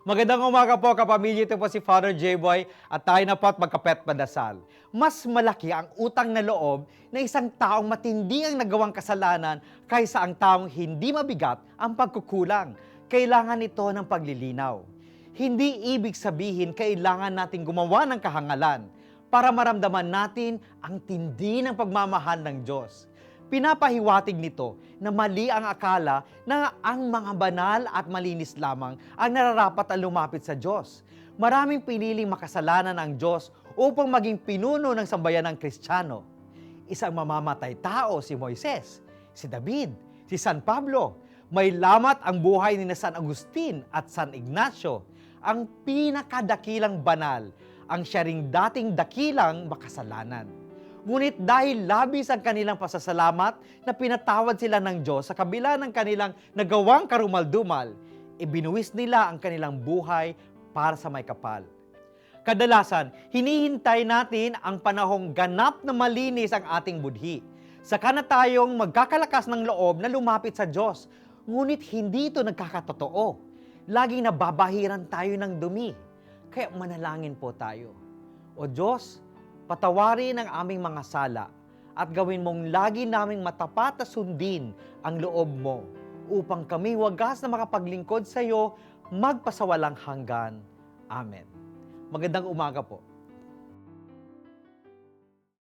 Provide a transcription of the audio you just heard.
Magandang umaga po kapamilya. Ito po si Father J-Boy at tayo na po at magkapet padasal. Mas malaki ang utang na loob na isang taong matindi ang nagawang kasalanan kaysa ang taong hindi mabigat ang pagkukulang. Kailangan ito ng paglilinaw. Hindi ibig sabihin kailangan nating gumawa ng kahangalan para maramdaman natin ang tindi ng pagmamahal ng Diyos. Pinapahiwatig nito na mali ang akala na ang mga banal at malinis lamang ang nararapat ang lumapit sa Diyos. Maraming piniling makasalanan ang Diyos upang maging pinuno ng sambayan ng Kristiyano. Isang mamamatay tao si Moises, si David, si San Pablo. May lamat ang buhay ni San Agustin at San Ignacio, ang pinakadakilang banal, ang siya dating dakilang makasalanan. Ngunit dahil labis ang kanilang pasasalamat na pinatawad sila ng Diyos sa kabila ng kanilang nagawang karumaldumal, ibinuwis nila ang kanilang buhay para sa may kapal. Kadalasan, hinihintay natin ang panahong ganap na malinis ang ating budhi. Saka na tayong magkakalakas ng loob na lumapit sa Diyos. Ngunit hindi ito nagkakatotoo. Laging nababahiran tayo ng dumi. Kaya manalangin po tayo. O Diyos, patawarin ang aming mga sala at gawin mong lagi naming matapat na sundin ang loob mo upang kami wagas na makapaglingkod sa iyo magpasawalang hanggan. Amen. Magandang umaga po.